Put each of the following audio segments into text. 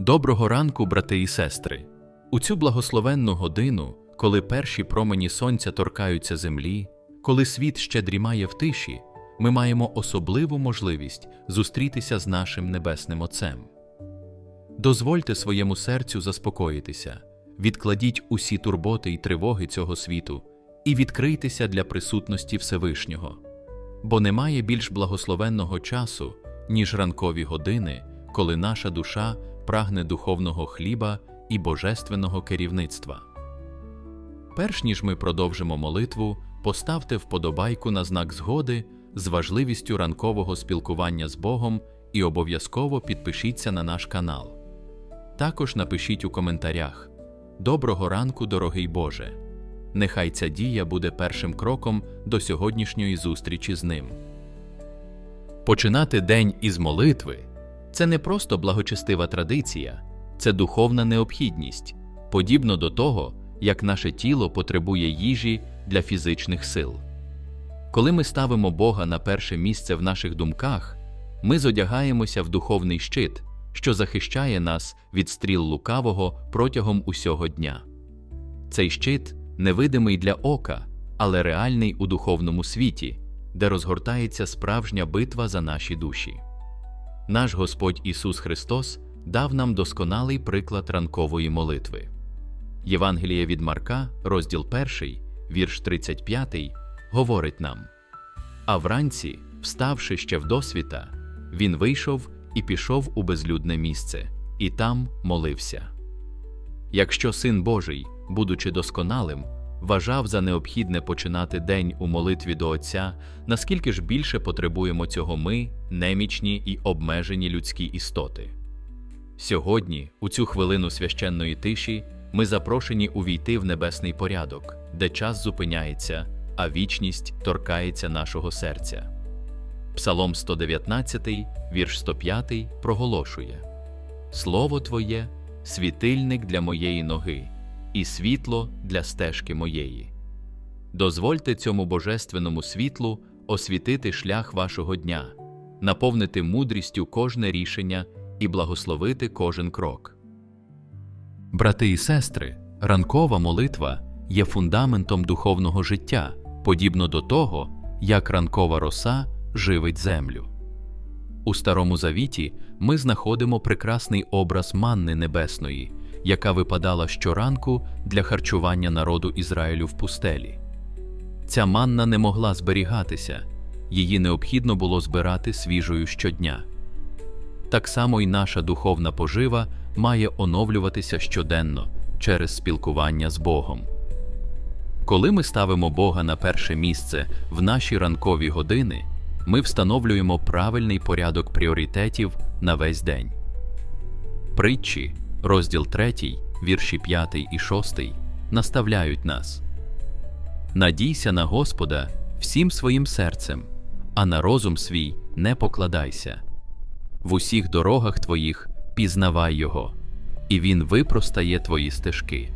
Доброго ранку, брати і сестри! У цю благословенну годину, коли перші промені сонця торкаються землі, коли світ ще дрімає в тиші, ми маємо особливу можливість зустрітися з нашим Небесним Отцем. Дозвольте своєму серцю заспокоїтися, відкладіть усі турботи й тривоги цього світу і відкрийтеся для присутності Всевишнього, бо немає більш благословенного часу, ніж ранкові години, коли наша душа прагне духовного хліба і божественного керівництва. Перш ніж ми продовжимо молитву, поставте вподобайку на знак згоди з важливістю ранкового спілкування з Богом і обов'язково підпишіться на наш канал. Також напишіть у коментарях Доброго ранку, дорогий Боже! Нехай ця дія буде першим кроком до сьогоднішньої зустрічі з ним. Починати день із молитви це не просто благочестива традиція, це духовна необхідність, подібно до того, як наше тіло потребує їжі для фізичних сил. Коли ми ставимо Бога на перше місце в наших думках, ми зодягаємося в духовний щит, що захищає нас від стріл лукавого протягом усього дня. Цей щит невидимий для ока, але реальний у духовному світі, де розгортається справжня битва за наші душі. Наш Господь Ісус Христос дав нам досконалий приклад ранкової молитви. Євангеліє від Марка, розділ 1, вірш 35, говорить нам: А вранці, вставши ще вдосвіта, він вийшов і пішов у безлюдне місце, і там молився. Якщо Син Божий, будучи досконалим, вважав за необхідне починати день у молитві до Отця, наскільки ж більше потребуємо цього ми, немічні і обмежені людські істоти. Сьогодні, у цю хвилину священної тиші, ми запрошені увійти в небесний порядок, де час зупиняється, а вічність торкається нашого серця. Псалом 119, вірш 105 проголошує: Слово Твоє світильник для моєї ноги і світло для стежки моєї. Дозвольте цьому божественному світлу освітити шлях вашого дня, наповнити мудрістю кожне рішення і благословити кожен крок. Брати і сестри, ранкова молитва є фундаментом духовного життя, подібно до того, як ранкова роса живить землю. У Старому Завіті ми знаходимо прекрасний образ манни небесної, яка випадала щоранку для харчування народу Ізраїлю в пустелі. Ця манна не могла зберігатися, її необхідно було збирати свіжою щодня. Так само й наша духовна пожива має оновлюватися щоденно через спілкування з Богом. Коли ми ставимо Бога на перше місце в наші ранкові години, ми встановлюємо правильний порядок пріоритетів на весь день. Притчі, розділ 3, вірші 5 і 6 наставляють нас Надійся на Господа всім своїм серцем, а на розум свій не покладайся. В усіх дорогах твоїх пізнавай Його, і Він випростає твої стежки.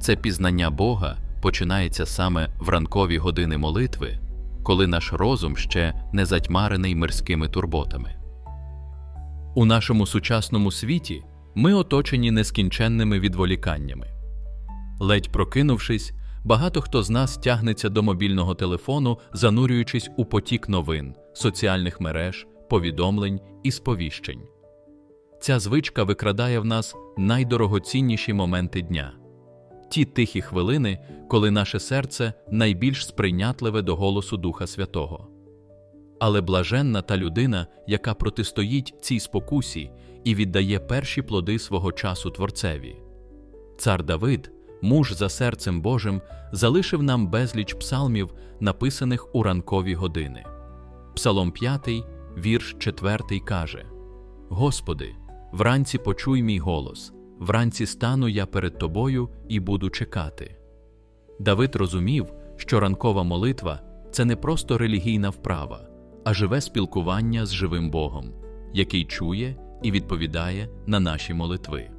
Це пізнання Бога починається саме в ранкові години молитви, коли наш розум ще не затьмарений мирськими турботами. У нашому сучасному світі ми оточені нескінченними відволіканнями. Ледь прокинувшись, багато хто з нас тягнеться до мобільного телефону, занурюючись у потік новин, соціальних мереж, повідомлень і сповіщень. Ця звичка викрадає в нас найдорогоцінніші моменти дня ті тихі хвилини, коли наше серце найбільш сприйнятливе до голосу Духа Святого. Але блаженна та людина, яка протистоїть цій спокусі і віддає перші плоди свого часу Творцеві. Цар Давид, муж за серцем Божим, залишив нам безліч псалмів, написаних у ранкові години. Псалом 5, вірш 4 каже: Господи, вранці почуй мій голос, вранці стану я перед Тобою і буду чекати. Давид розумів, що ранкова молитва це не просто релігійна вправа, а живе спілкування з живим Богом, який чує і відповідає на наші молитви.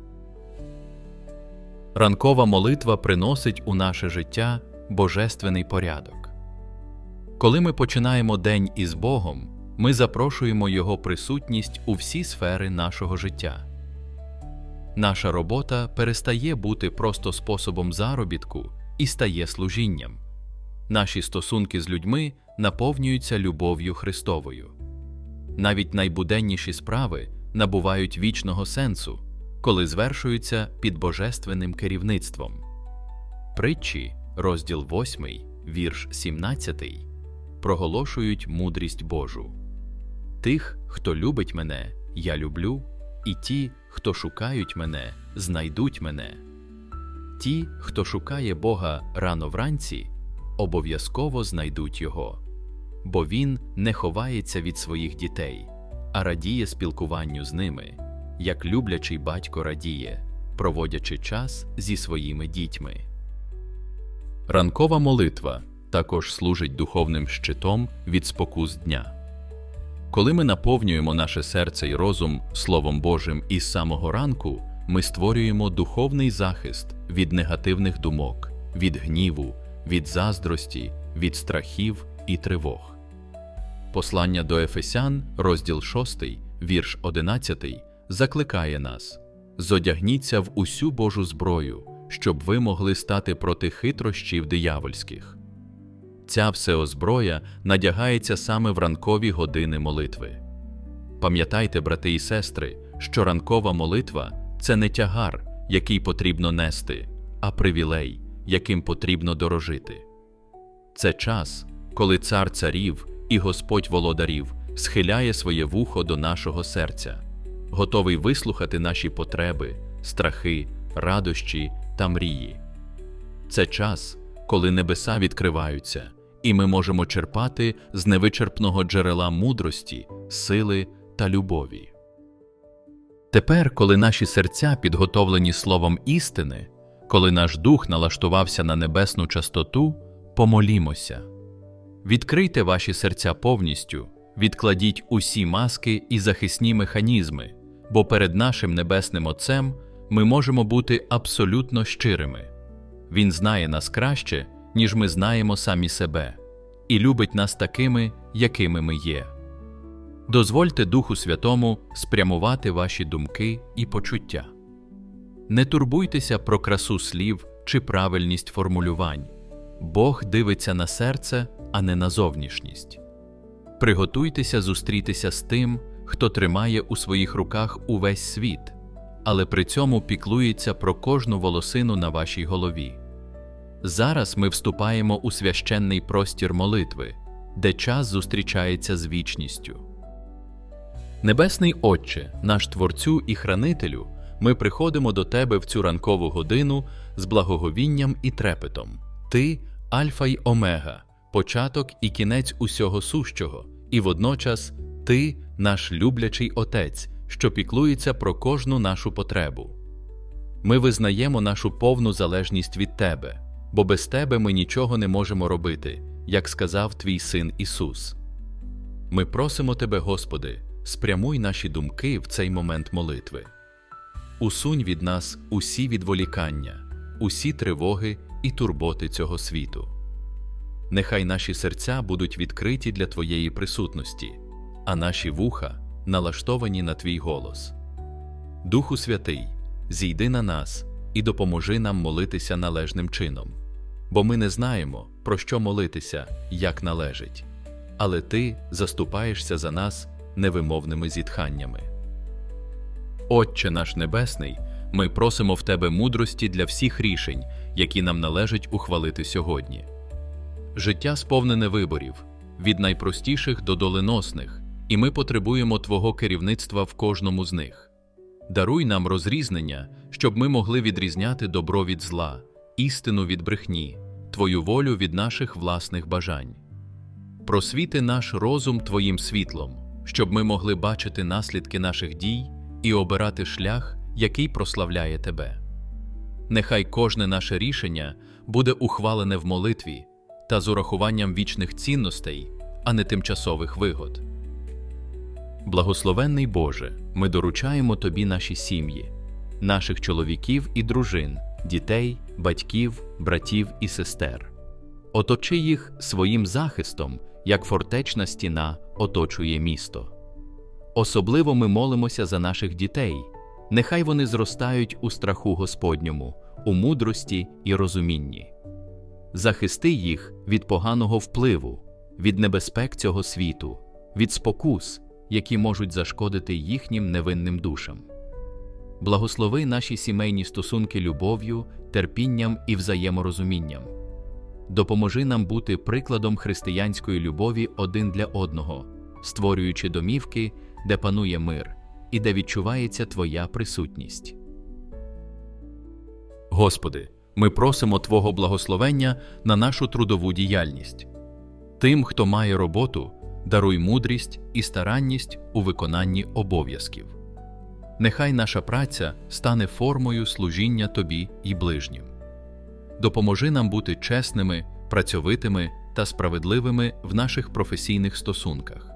Ранкова молитва приносить у наше життя божественний порядок. Коли ми починаємо день із Богом, ми запрошуємо Його присутність у всі сфери нашого життя. наша робота перестає бути просто способом заробітку і стає служінням. Наші стосунки з людьми наповнюються любов'ю Христовою. Навіть найбуденніші справи набувають вічного сенсу, коли звершуються під божественним керівництвом. Притчі, розділ 8, вірш 17, проголошують мудрість Божу. Тих, хто любить мене, я люблю, і ті, хто шукають мене, знайдуть мене. Ті, хто шукає Бога рано вранці, обов'язково знайдуть Його, бо Він не ховається від своїх дітей, а радіє спілкуванню з ними, як люблячий батько радіє, проводячи час зі своїми дітьми. Ранкова молитва також служить духовним щитом від спокус дня. Коли ми наповнюємо наше серце і розум Словом Божим із самого ранку, ми створюємо духовний захист від негативних думок, від гніву, від заздрості, від страхів і тривог. Послання до Ефесян, розділ 6, вірш 11, закликає нас Зодягніться в усю Божу зброю, щоб ви могли стати проти хитрощів диявольських. Ця всеозброя надягається саме в ранкові години молитви. Пам'ятайте, брати і сестри, що ранкова молитва це не тягар, який потрібно нести, а привілей, яким потрібно дорожити. Це час, коли цар царів і Господь володарів схиляє своє вухо до нашого серця, готовий вислухати наші потреби, страхи, радощі та мрії. Це час, коли небеса відкриваються, і ми можемо черпати з невичерпного джерела мудрості, сили та любові. Тепер, коли наші серця підготовлені словом істини, коли наш дух налаштувався на небесну частоту, помолімося. Відкрийте ваші серця повністю, відкладіть усі маски і захисні механізми, бо перед нашим небесним Отцем ми можемо бути абсолютно щирими. Він знає нас краще, ніж ми знаємо самі себе, і любить нас такими, якими ми є. Дозвольте Духу Святому спрямувати ваші думки і почуття. Не турбуйтеся про красу слів чи правильність формулювань. Бог дивиться на серце, а не на зовнішність. Приготуйтеся зустрітися з тим, хто тримає у своїх руках увесь світ, але при цьому піклується про кожну волосину на вашій голові. Зараз ми вступаємо у священний простір молитви, де час зустрічається з вічністю. Небесний Отче, наш Творцю і Хранителю, ми приходимо до Тебе в цю ранкову годину з благоговінням і трепетом. Ти Альфа й Омега, початок і кінець усього сущого, і водночас Ти наш люблячий Отець, що піклується про кожну нашу потребу. Ми визнаємо нашу повну залежність від Тебе, бо без Тебе ми нічого не можемо робити, як сказав Твій Син Ісус. Ми просимо Тебе, Господи, спрямуй наші думки в цей момент молитви. Усунь від нас усі відволікання, усі тривоги і турботи цього світу. Нехай наші серця будуть відкриті для Твоєї присутності, а наші вуха налаштовані на Твій голос. Духу Святий, зійди на нас і допоможи нам молитися належним чином, бо ми не знаємо, про що молитися, як належить, але Ти заступаєшся за нас невимовними зітханнями. Отче наш Небесний, ми просимо в Тебе мудрості для всіх рішень, які нам належить ухвалити сьогодні. Життя сповнене виборів, від найпростіших до доленосних, і ми потребуємо Твого керівництва в кожному з них. Даруй нам розрізнення, щоб ми могли відрізняти добро від зла, істину від брехні, Твою волю від наших власних бажань. Просвіти наш розум Твоїм світлом, щоб ми могли бачити наслідки наших дій і обирати шлях, який прославляє Тебе. Нехай кожне наше рішення буде ухвалене в молитві та з урахуванням вічних цінностей, а не тимчасових вигод. Благословенний Боже, ми доручаємо Тобі наші сім'ї, наших чоловіків і дружин, дітей, батьків, братів і сестер. Оточи їх своїм захистом, як фортечна стіна оточує місто. Особливо ми молимося за наших дітей, Нехай вони зростають у страху Господньому, у мудрості і розумінні. Захисти їх від поганого впливу, від небезпек цього світу, від спокус, які можуть зашкодити їхнім невинним душам. Благослови наші сімейні стосунки любов'ю, терпінням і взаєморозумінням. Допоможи нам бути прикладом християнської любові один для одного, створюючи домівки, де панує мир і де відчувається Твоя присутність. Господи, ми просимо Твого благословення на нашу трудову діяльність. Тим, хто має роботу, даруй мудрість і старанність у виконанні обов'язків. Нехай наша праця стане формою служіння Тобі і ближнім. Допоможи нам бути чесними, працьовитими та справедливими в наших професійних стосунках.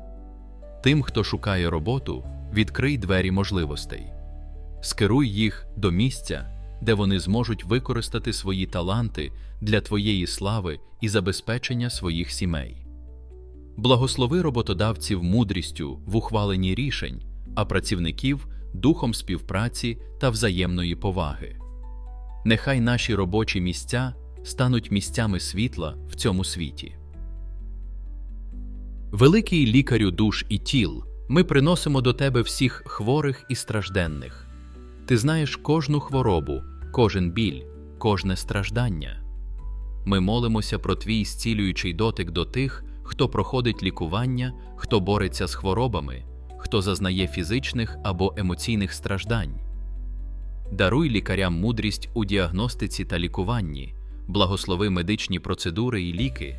Тим, хто шукає роботу, відкрий двері можливостей, скеруй їх до місця, де вони зможуть використати свої таланти для Твоєї слави і забезпечення своїх сімей. Благослови роботодавців мудрістю в ухваленні рішень, а працівників духом співпраці та взаємної поваги. Нехай наші робочі місця стануть місцями світла в цьому світі. Великий лікарю душ і тіл, ми приносимо до тебе всіх хворих і стражденних. Ти знаєш кожну хворобу, кожен біль, кожне страждання. Ми молимося про твій зцілюючий дотик до тих, хто проходить лікування, хто бореться з хворобами, хто зазнає фізичних або емоційних страждань. Даруй лікарям мудрість у діагностиці та лікуванні, благослови медичні процедури і ліки,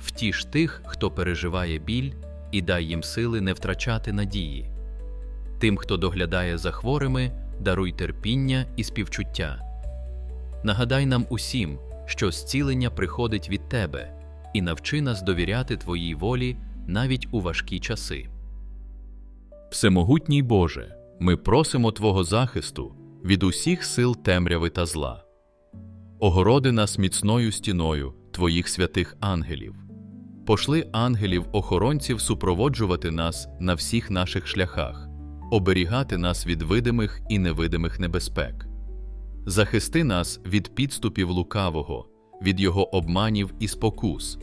втіш тих, хто переживає біль, і дай їм сили не втрачати надії. Тим, хто доглядає за хворими, даруй терпіння і співчуття. Нагадай нам усім, що зцілення приходить від Тебе, і навчи нас довіряти Твоїй волі навіть у важкі часи. Всемогутній Боже, ми просимо Твого захисту від усіх сил темряви та зла. Огороди нас міцною стіною Твоїх святих ангелів. Пошли ангелів-охоронців супроводжувати нас на всіх наших шляхах, оберігати нас від видимих і невидимих небезпек. Захисти нас від підступів лукавого, від його обманів і спокус,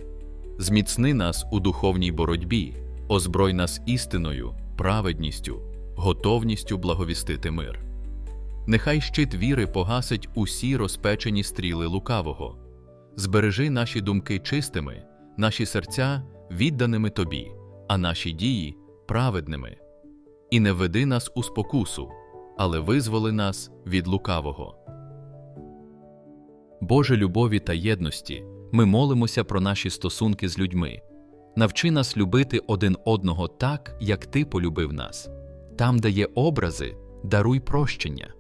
зміцни нас у духовній боротьбі, озброй нас істиною, праведністю, готовністю благовістити мир. Нехай щит віри погасить усі розпечені стріли лукавого, збережи наші думки чистими, наші серця відданими тобі, а наші дії праведними. І не веди нас у спокусу, але визволи нас від лукавого. Боже любові та єдності, ми молимося про наші стосунки з людьми. Навчи нас любити один одного так, як Ти полюбив нас. Там, де є образи, даруй прощення,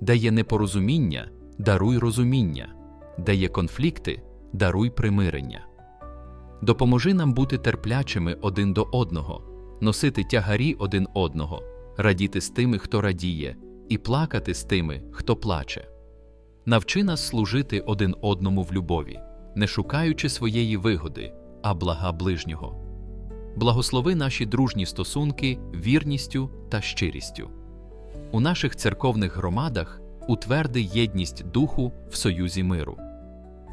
де є непорозуміння, даруй розуміння, де є конфлікти, даруй примирення. Допоможи нам бути терплячими один до одного, носити тягарі один одного, радіти з тими, хто радіє, і плакати з тими, хто плаче. Навчи нас служити один одному в любові, не шукаючи своєї вигоди, а блага ближнього. Благослови наші дружні стосунки вірністю та щирістю. У наших церковних громадах утверди єдність духу в союзі миру.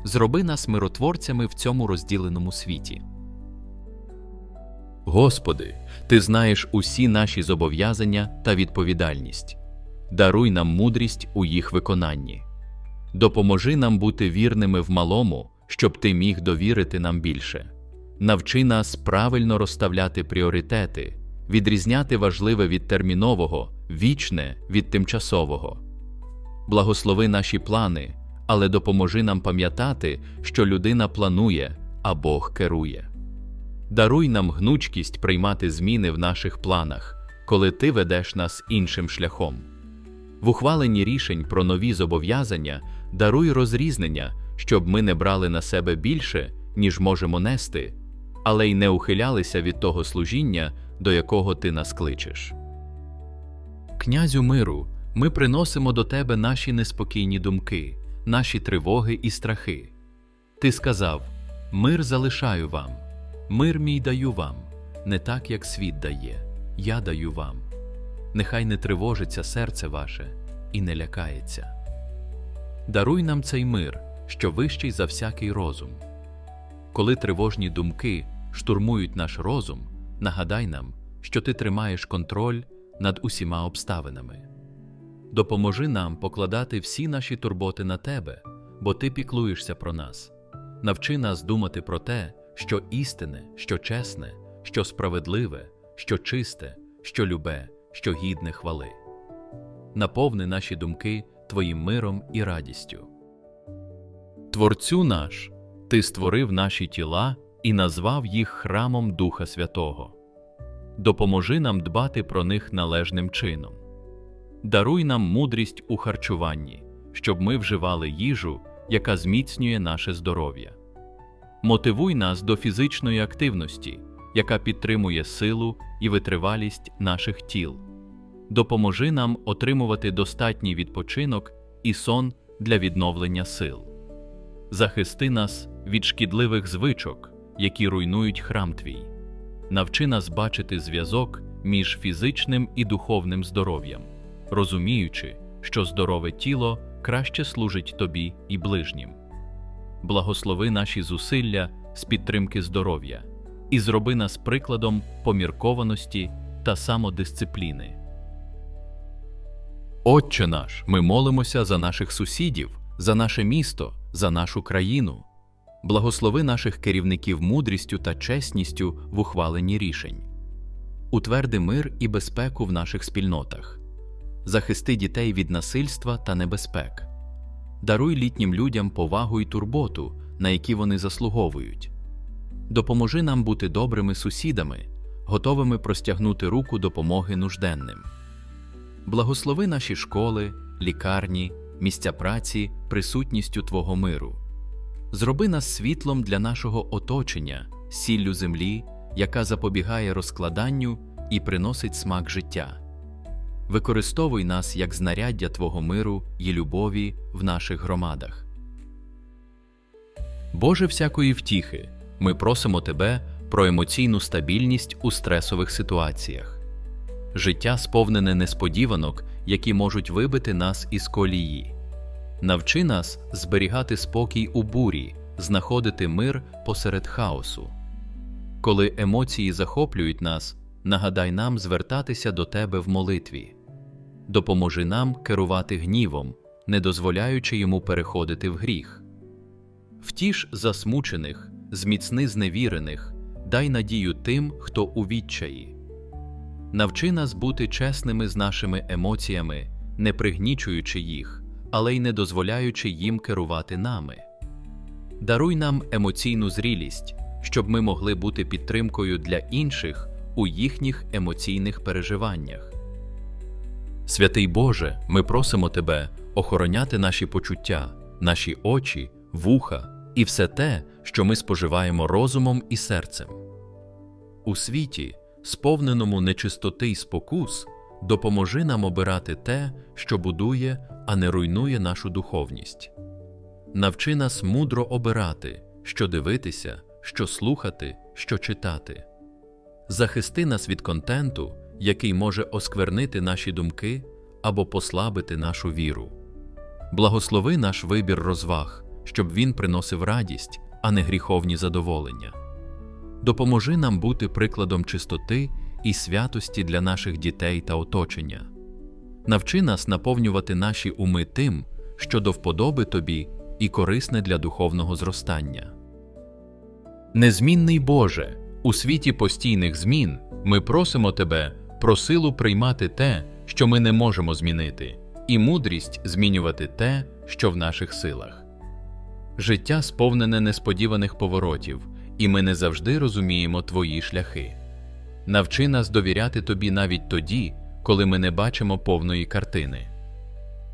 Зроби нас миротворцями в цьому розділеному світі. Господи, Ти знаєш усі наші зобов'язання та відповідальність. Даруй нам мудрість у їх виконанні. Допоможи нам бути вірними в малому, щоб Ти міг довірити нам більше. Навчи нас правильно розставляти пріоритети, відрізняти важливе від термінового, вічне від тимчасового. Благослови наші плани, але допоможи нам пам'ятати, що людина планує, а Бог керує. Даруй нам гнучкість приймати зміни в наших планах, коли ти ведеш нас іншим шляхом. В ухваленні рішень про нові зобов'язання даруй розрізнення, щоб ми не брали на себе більше, ніж можемо нести, але й не ухилялися від того служіння, до якого ти нас кличеш. Князю миру, ми приносимо до тебе наші неспокійні думки, наші тривоги і страхи. Ти сказав: Мир залишаю вам, мир мій даю вам, не так, як світ дає, я даю вам. нехай не тривожиться серце ваше і не лякається. Даруй нам цей мир, що вищий за всякий розум. Коли тривожні думки штурмують наш розум, нагадай нам, що ти тримаєш контроль над усіма обставинами. Допоможи нам покладати всі наші турботи на тебе, бо ти піклуєшся про нас. Навчи нас думати про те, що істинне, що чесне, що справедливе, що чисте, що любе, що гідне хвали. Наповни наші думки Твоїм миром і радістю. Творцю наш, Ти створив наші тіла і назвав їх храмом Духа Святого. Допоможи нам дбати про них належним чином. Даруй нам мудрість у харчуванні, щоб ми вживали їжу, яка зміцнює наше здоров'я. Мотивуй нас до фізичної активності, яка підтримує силу і витривалість наших тіл. Допоможи нам отримувати достатній відпочинок і сон для відновлення сил. Захисти нас від шкідливих звичок, які руйнують храм Твій. Навчи нас бачити зв'язок між фізичним і духовним здоров'ям, розуміючи, що здорове тіло краще служить тобі і ближнім. Благослови наші зусилля з підтримки здоров'я і зроби нас прикладом поміркованості та самодисципліни. Отче наш, ми молимося за наших сусідів, за наше місто, за нашу країну. Благослови наших керівників мудрістю та чесністю в ухваленні рішень. Утверди мир і безпеку в наших спільнотах. Захисти дітей від насильства та небезпек. Даруй літнім людям повагу і турботу, на які вони заслуговують. Допоможи нам бути добрими сусідами, готовими простягнути руку допомоги нужденним. Благослови наші школи, лікарні, місця праці присутністю Твого миру. Зроби нас світлом для нашого оточення, сіллю землі, яка запобігає розкладанню і приносить смак життя. Використовуй нас як знаряддя Твого миру і любові в наших громадах. Боже всякої втіхи, ми просимо Тебе про емоційну стабільність у стресових ситуаціях. Життя сповнене несподіванок, які можуть вибити нас із колії. Навчи нас зберігати спокій у бурі, знаходити мир посеред хаосу. Коли емоції захоплюють нас, нагадай нам звертатися до Тебе в молитві. Допоможи нам керувати гнівом, не дозволяючи йому переходити в гріх. Втіш засмучених, зміцни зневірених, дай надію тим, хто у відчаї. Навчи нас бути чесними з нашими емоціями, не пригнічуючи їх, але й не дозволяючи їм керувати нами. Даруй нам емоційну зрілість, щоб ми могли бути підтримкою для інших у їхніх емоційних переживаннях. Святий Боже, ми просимо Тебе охороняти наші почуття, наші очі, вуха і все те, що ми споживаємо розумом і серцем. У світі, сповненому нечистоти й спокус, допоможи нам обирати те, що будує, а не руйнує нашу духовність. Навчи нас мудро обирати, що дивитися, що слухати, що читати. Захисти нас від контенту, який може осквернити наші думки або послабити нашу віру. Благослови наш вибір розваг, щоб він приносив радість, а не гріховні задоволення. Допоможи нам бути прикладом чистоти і святості для наших дітей та оточення. Навчи нас наповнювати наші уми тим, що до вподоби тобі і корисне для духовного зростання. Незмінний Боже, у світі постійних змін ми просимо Тебе про силу приймати те, що ми не можемо змінити, і мудрість змінювати те, що в наших силах. Життя сповнене несподіваних поворотів, і ми не завжди розуміємо Твої шляхи. Навчи нас довіряти Тобі навіть тоді, коли ми не бачимо повної картини.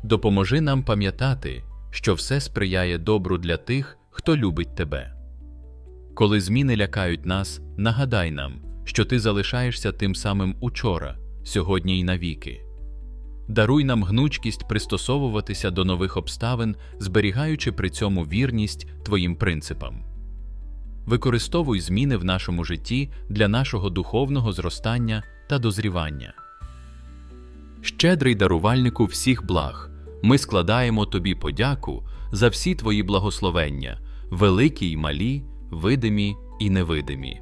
Допоможи нам пам'ятати, що все сприяє добру для тих, хто любить Тебе. Коли зміни лякають нас, нагадай нам, що ти залишаєшся тим самим учора, сьогодні й навіки. Даруй нам гнучкість пристосовуватися до нових обставин, зберігаючи при цьому вірність Твоїм принципам. Використовуй зміни в нашому житті для нашого духовного зростання та дозрівання. щедрий дарувальнику всіх благ, ми складаємо тобі подяку за всі твої благословення, великі й малі, видимі і невидимі.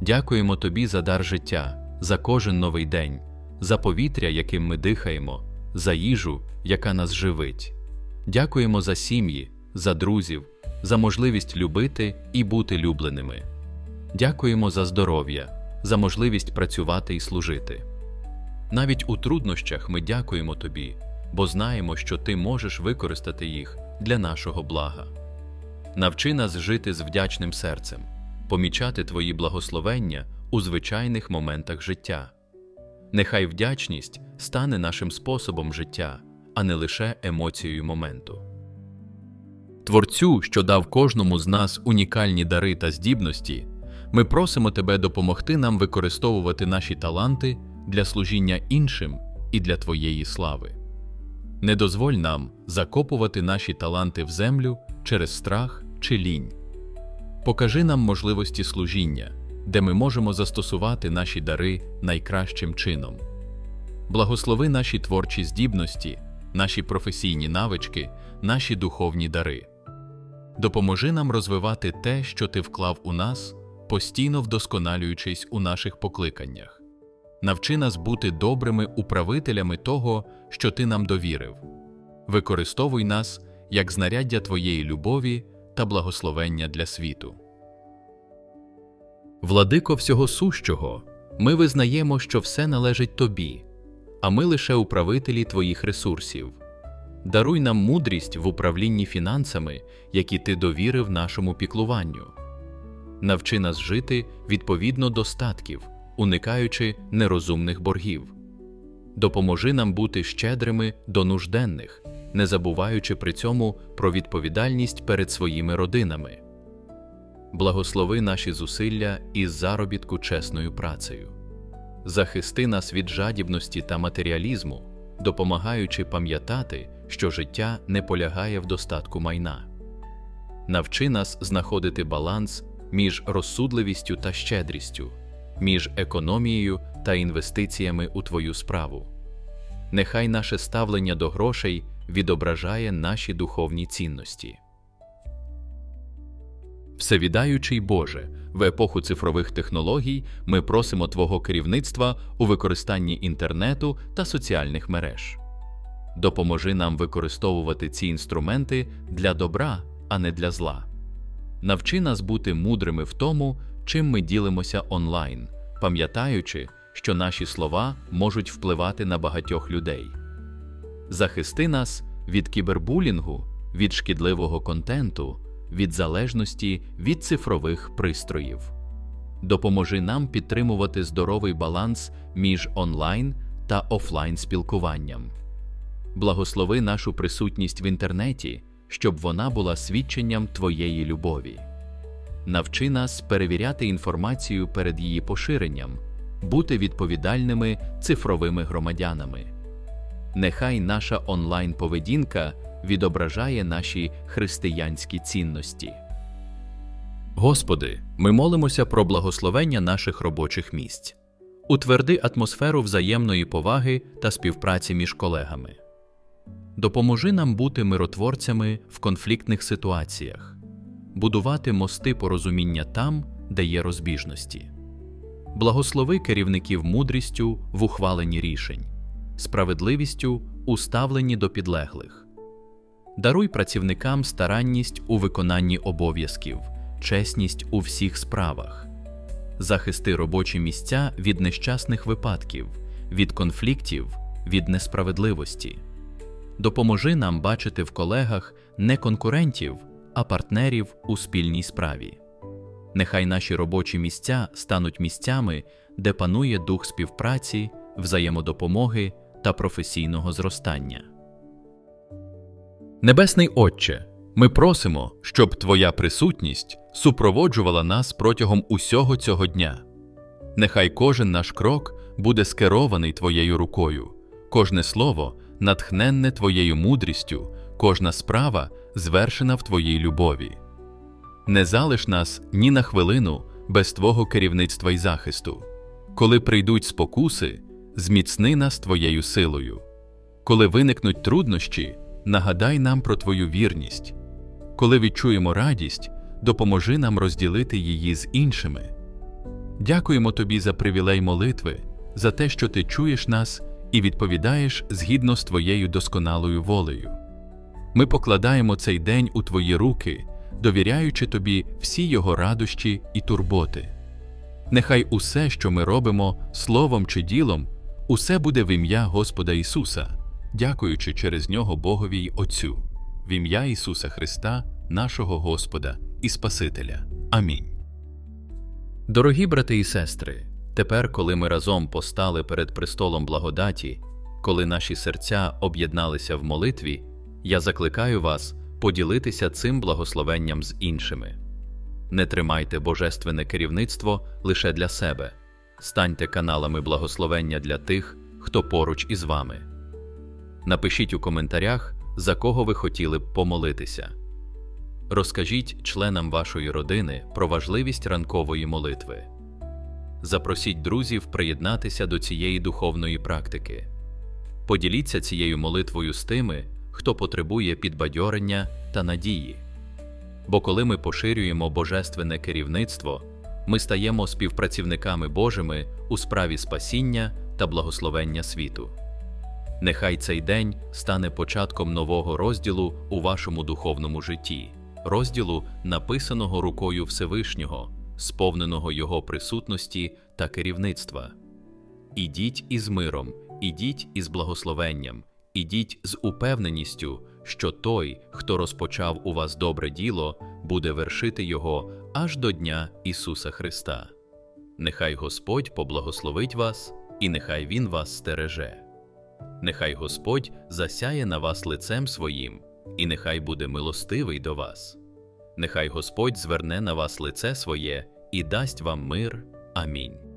Дякуємо тобі за дар життя, за кожен новий день, за повітря, яким ми дихаємо, за їжу, яка нас живить. Дякуємо за сім'ї, за друзів, за можливість любити і бути любленими. Дякуємо за здоров'я, за можливість працювати і служити. Навіть у труднощах ми дякуємо тобі, бо знаємо, що ти можеш використати їх для нашого блага. Навчи нас жити з вдячним серцем, помічати твої благословення у звичайних моментах життя. Нехай вдячність стане нашим способом життя, а не лише емоцією моменту. Творцю, що дав кожному з нас унікальні дари та здібності, ми просимо тебе допомогти нам використовувати наші таланти для служіння іншим і для Твоєї слави. Не дозволь нам закопувати наші таланти в землю через страх чи лінь. Покажи нам можливості служіння, де ми можемо застосувати наші дари найкращим чином. Благослови наші творчі здібності, наші професійні навички, наші духовні дари. Допоможи нам розвивати те, що ти вклав у нас, постійно вдосконалюючись у наших покликаннях. Навчи нас бути добрими управителями того, що ти нам довірив. Використовуй нас як знаряддя Твоєї любові та благословення для світу. Владико всього сущого, ми визнаємо, що все належить Тобі, а ми лише управителі Твоїх ресурсів. Даруй нам мудрість в управлінні фінансами, які ти довірив нашому піклуванню. Навчи нас жити відповідно до статків, уникаючи нерозумних боргів. Допоможи нам бути щедрими до нужденних, не забуваючи при цьому про відповідальність перед своїми родинами. Благослови наші зусилля із заробітку чесною працею. Захисти нас від жадібності та матеріалізму, допомагаючи пам'ятати, що життя не полягає в достатку майна. Навчи нас знаходити баланс між розсудливістю та щедрістю, між економією та інвестиціями у твою справу. Нехай наше ставлення до грошей відображає наші духовні цінності. Всевідаючий Боже, в епоху цифрових технологій ми просимо Твого керівництва у використанні інтернету та соціальних мереж. Допоможи нам використовувати ці інструменти для добра, а не для зла. Навчи нас бути мудрими в тому, чим ми ділимося онлайн, пам'ятаючи, що наші слова можуть впливати на багатьох людей. Захисти нас від кібербулінгу, від шкідливого контенту, від залежності від цифрових пристроїв. Допоможи нам підтримувати здоровий баланс між онлайн та офлайн спілкуванням. Благослови нашу присутність в інтернеті, щоб вона була свідченням Твоєї любові. Навчи нас перевіряти інформацію перед її поширенням, бути відповідальними цифровими громадянами. Нехай наша онлайн поведінка відображає наші християнські цінності. Господи, ми молимося про благословення наших робочих місць, утверди атмосферу взаємної поваги та співпраці між колегами. Допоможи нам бути миротворцями в конфліктних ситуаціях, будувати мости порозуміння там, де є розбіжності. Благослови керівників мудрістю в ухваленні рішень, справедливістю у ставленні до підлеглих. Даруй працівникам старанність у виконанні обов'язків, чесність у всіх справах, захисти робочі місця від нещасних випадків, від конфліктів, від несправедливості. Допоможи нам бачити в колегах не конкурентів, а партнерів у спільній справі. Нехай наші робочі місця стануть місцями, де панує дух співпраці, взаємодопомоги та професійного зростання. Небесний Отче, ми просимо, щоб Твоя присутність супроводжувала нас протягом усього цього дня. Нехай кожен наш крок буде скерований Твоєю рукою, кожне слово натхненне Твоєю мудрістю, кожна справа звершена в Твоїй любові. Не залиш нас ні на хвилину без Твого керівництва і захисту. Коли прийдуть спокуси, зміцни нас Твоєю силою. Коли виникнуть труднощі, нагадай нам про Твою вірність. Коли відчуємо радість, допоможи нам розділити її з іншими. Дякуємо Тобі за привілей молитви, за те, що Ти чуєш нас і відповідаєш згідно з Твоєю досконалою волею. Ми покладаємо цей день у Твої руки, довіряючи Тобі всі його радощі і турботи. Нехай усе, що ми робимо, словом чи ділом, усе буде в ім'я Господа Ісуса, дякуючи через нього Богові й Отцю, в ім'я Ісуса Христа, нашого Господа і Спасителя. Амінь. Дорогі брати і сестри, тепер, коли ми разом постали перед престолом благодаті, коли наші серця об'єдналися в молитві, я закликаю вас поділитися цим благословенням з іншими. Не тримайте божественне керівництво лише для себе, станьте каналами благословення для тих, хто поруч із вами. Напишіть у коментарях, за кого ви хотіли б помолитися. Розкажіть членам вашої родини про важливість ранкової молитви. Запросіть друзів приєднатися до цієї духовної практики. Поділіться цією молитвою з тими, хто потребує підбадьорення та надії. Бо коли ми поширюємо божественне керівництво, ми стаємо співпрацівниками Божими у справі спасіння та благословення світу. Нехай цей день стане початком нового розділу у вашому духовному житті, розділу, написаного рукою Всевишнього, сповненого Його присутності та керівництва. Ідіть із миром, ідіть із благословенням, ідіть з упевненістю, що той, хто розпочав у вас добре діло, буде вершити його аж до Дня Ісуса Христа. Нехай Господь поблагословить вас, і нехай Він вас стереже. Нехай Господь засяє на вас лицем своїм, і нехай буде милостивий до вас. Нехай Господь зверне на вас лице своє і дасть вам мир. Амінь.